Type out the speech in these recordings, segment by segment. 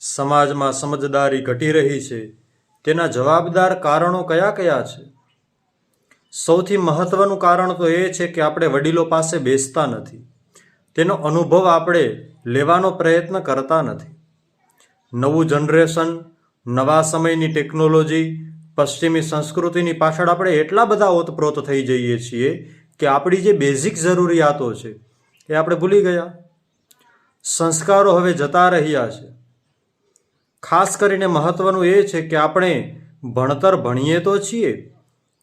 સમાજમાં સમજદારી ઘટી રહી છે. તેના જવાબદાર કારણો કયા કયા છે? સૌથી મહત્વનું કારણ તો એ છે કે આપણે વડીલો પાસે બેસતા નથી. તેનો અનુભવ આપણે લેવાનો પ્રયત્ન કરતા નથી. નવું જનરેશન, નવા સમયની ટેકનોલોજી, પશ્ચિમી સંસ્કૃતિની પાછળ આપણે એટલા બધા ઓતપ્રોત થઈ જઈએ છીએ કે આપણી જે બેઝિક જરૂરિયાતો છે એ આપણે ભૂલી ગયા. સંસ્કારો હવે જતા રહ્યા છે. ખાસ કરીને મહત્વનું એ છે કે આપણે ભણતર ભણીએ તો છીએ,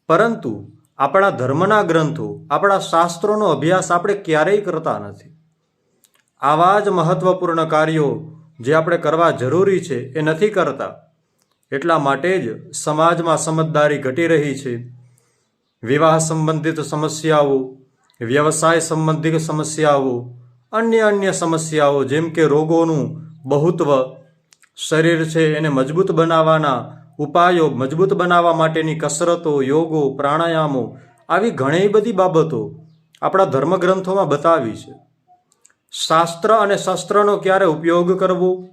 પરંતુ આપણા ધર્મના ગ્રંથો, આપણા શાસ્ત્રોનો અભ્યાસ આપણે ક્યારેય કરતા નથી. આવા જ મહત્વપૂર્ણ કાર્યો જે આપણે કરવા જરૂરી છે એ નથી કરતા. એટલા માટે જ સમાજમાં સમજદારી ઘટી રહી છે. વિવાહ સંબંધિત સમસ્યાઓ, વ્યવસાય સંબંધિત સમસ્યાઓ, અન્ય અન્ય સમસ્યાઓ જેમ કે રોગોનું બહુત્વ શરીર છે એને મજબૂત બનાવવાના ઉપાયો, મજબૂત બનાવવા માટેની કસરતો, યોગો, પ્રાણાયામો, આવી ઘણી બધી બાબતો આપણા ધર્મગ્રંથોમાં બતાવી છે. શાસ્ત્ર અને શસ્ત્રનો ક્યારે ઉપયોગ કરવો,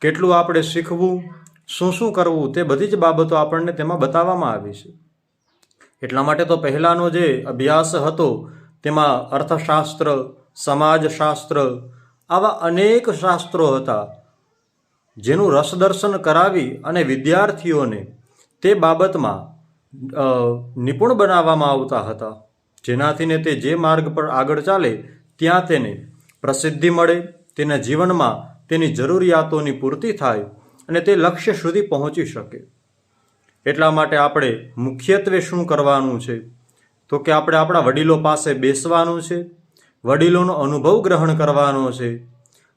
કેટલું આપણે શીખવું, શું શું કરવું તે બધી જ બાબતો આપણને તેમાં બતાવવામાં આવી છે. એટલા માટે તો પહેલાંનો જે અભ્યાસ હતો તેમાં અર્થશાસ્ત્ર, સમાજશાસ્ત્ર આવા અનેક શાસ્ત્રો હતા જેનું રસદર્શન કરાવી અને વિદ્યાર્થીઓને તે બાબતમાં નિપુણ બનાવવામાં આવતા હતા. જેનાથીને તે જે માર્ગ પર આગળ ચાલે, ત્યાં તેને પ્રસિદ્ધિ મળે, તેના જીવનમાં તેની જરૂરિયાતોની પૂર્તિ થાય અને તે લક્ષ્ય સુધી પહોંચી શકે. એટલા માટે આપણે મુખ્યત્વે શું કરવાનું છે? તો કે આપણે આપણા વડીલો પાસે બેસવાનું છે, વડીલોનો અનુભવ ગ્રહણ કરવાનો છે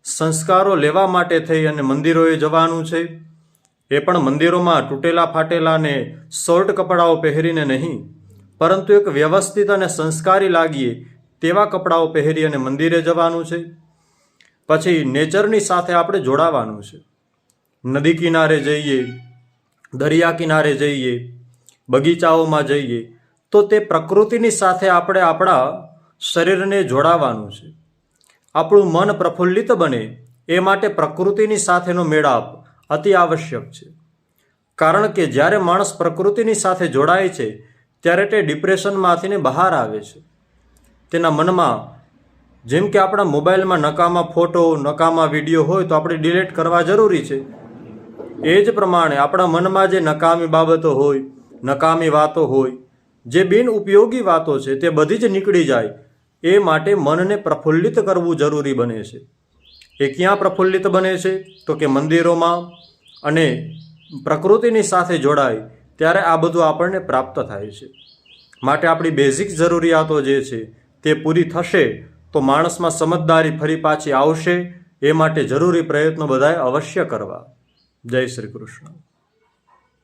સંસ્કારો લેવા માટે થઈ અને મંદિરોએ જવાનું છે. એ પણ મંદિરોમાં તૂટેલા ફાટેલા ને શોર્ટ કપડાઓ પહેરીને નહીં, પરંતુ એક વ્યવસ્થિત અને સંસ્કારી લાગીએ તેવા કપડાઓ પહેરી અને મંદિરે જવાનું છે. પછી નેચરની સાથે આપણે જોડાવાનું છે. નદી કિનારે જઈએ, દરિયા કિનારે જઈએ, બગીચાઓમાં જઈએ, તો તે પ્રકૃતિની સાથે આપણે આપણા શરીરને જોડાવાનું છે. આપણું મન પ્રફુલ્લિત બને એ માટે પ્રકૃતિની સાથેનો મેળાપ અતિ આવશ્યક છે. કારણ કે જ્યારે માણસ પ્રકૃતિની સાથે જોડાય છે, ત્યારે તે ડિપ્રેશનમાંથીને બહાર આવે છે. તેના મનમાં, જેમ કે આપણા મોબાઈલમાં નકામા ફોટો, નકામા વીડિયો હોય તો આપણે ડિલીટ કરવા જરૂરી છે. એ જ પ્રમાણે આપણા મનમાં જે નકામી બાબતો હોય, નકામી વાતો હોય, જે બિનઉપયોગી વાતો છે, તે બધી જ નીકળી જાય એ માટે મનને પ્રફુલ્લિત કરવું જરૂરી બને છે. એ ક્યાં પ્રફુલ્લિત બને છે? તો કે મંદિરોમાં અને પ્રકૃતિની સાથે જોડાય ત્યારે આ બધું આપણને પ્રાપ્ત થાય છે. માટે આપણી બેઝિક જરૂરિયાતો જે છે તે પૂરી થશે તો માણસમાં સમજદારી ફરી પાછી આવશે. એ માટે જરૂરી પ્રયત્નો બધાએ અવશ્ય કરવા. જય શ્રી કૃષ્ણ.